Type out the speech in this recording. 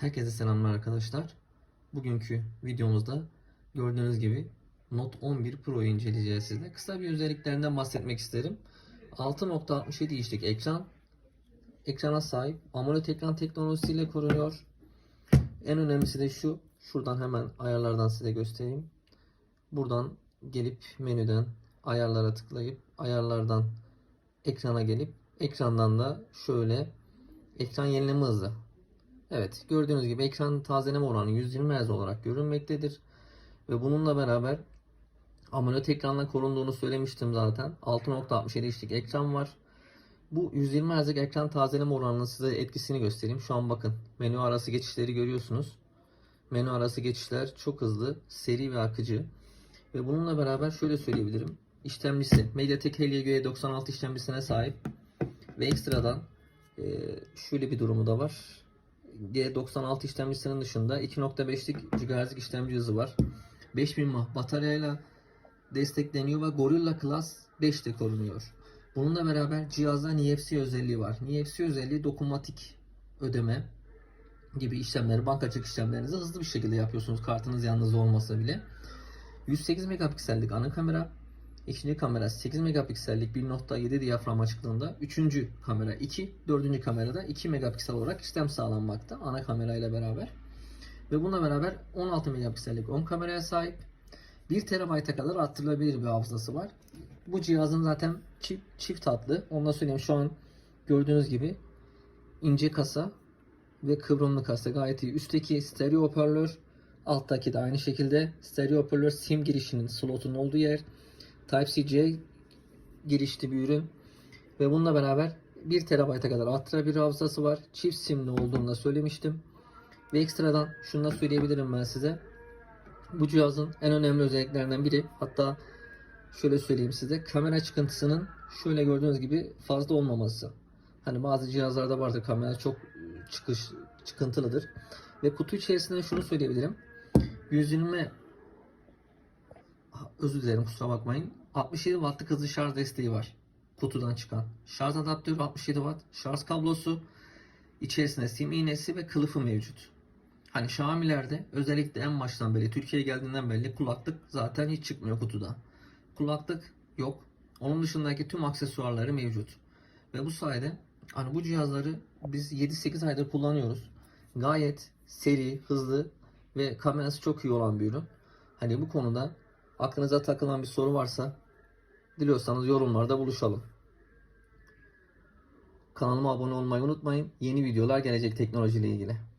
Herkese selamlar arkadaşlar. Bugünkü videomuzda gördüğünüz gibi Note 11 Pro'yu inceleyeceğiz sizle. Kısa bir özelliklerinden bahsetmek isterim. 6.67 inçlik ekran. Ekrana sahip. AMOLED ekran teknolojisiyle korunuyor. En önemlisi de şu. Şuradan hemen ayarlardan size göstereyim. Buradan gelip menüden ayarlara tıklayıp ayarlardan ekrana gelip ekrandan da şöyle ekran yenileme hızı Evet gördüğünüz gibi ekran tazeleme oranı 120 Hz olarak görünmektedir. Ve bununla beraber AMOLED ekranla korunduğunu söylemiştim zaten. 6.67 inçlik ekran var. Bu 120 Hz'lik ekran tazeleme oranının size etkisini göstereyim. Şu an bakın menü arası geçişleri görüyorsunuz. Menü arası geçişler çok hızlı, seri ve akıcı. Ve bununla beraber şöyle söyleyebilirim. İşlemcisi MediaTek Helio G96 işlemcisine sahip. Ve ekstradan şöyle bir durumu da var. G96 işlemcisinin dışında 2.5'lik GHz'lik işlemci hızı var. 5000 mAh bataryayla destekleniyor ve Gorilla Glass 5 de korunuyor. Bununla beraber cihazda NFC özelliği var. NFC özelliği dokunmatik ödeme gibi işlemleri, bankacılık işlemlerinizi hızlı bir şekilde yapıyorsunuz. Kartınız yanınızda olmasa bile. 108 megapiksellik ana kamera, İkinci kamera 8 megapiksellik 1.7 diyafram açıklığında. Üçüncü kamera 2. Dördüncü kamerada 2 megapiksel olarak işlem sağlanmakta ana kamerayla beraber. Ve bununla beraber 16 megapiksellik 10 kameraya sahip. 1 TB'a kadar arttırılabilir bir hafızası var. Bu cihazın zaten çift, çift hatlı. Onu da söyleyeyim şu an gördüğünüz gibi ince kasa ve kıvrımlı kasa gayet iyi. Üstteki stereo hoparlör, alttaki de aynı şekilde stereo hoparlör sim girişinin slotunun olduğu yer. Type-C girişli bir ürün. Ve bununla beraber 1 TB'a kadar arttırabilir hafızası var. Çift simli olduğunu da söylemiştim. Ve ekstradan şunu da söyleyebilirim ben size. Bu cihazın en önemli özelliklerinden biri hatta şöyle söyleyeyim size kamera çıkıntısının şöyle gördüğünüz gibi fazla olmaması. Hani bazı cihazlarda vardır kamera çok çıkış çıkıntılıdır. Ve kutu içerisinde şunu söyleyebilirim. 120 özür dilerim kusura bakmayın. 67 wattlık hızlı şarj desteği var. Kutudan çıkan. Şarj adaptörü 67 watt. Şarj kablosu. içerisinde sim iğnesi ve kılıfı mevcut. Hani Xiaomi'lerde özellikle en baştan beri Türkiye'ye geldiğinden beri kulaklık zaten hiç çıkmıyor kutuda. Kulaklık yok. Onun dışındaki tüm aksesuarları mevcut. Ve bu sayede hani bu cihazları biz 7-8 aydır kullanıyoruz. Gayet seri, hızlı ve kamerası çok iyi olan bir ürün. Hani bu konuda aklınıza takılan bir soru varsa diliyorsanız yorumlarda buluşalım. Kanalıma abone olmayı unutmayın. Yeni videolar gelecek teknolojiyle ilgili.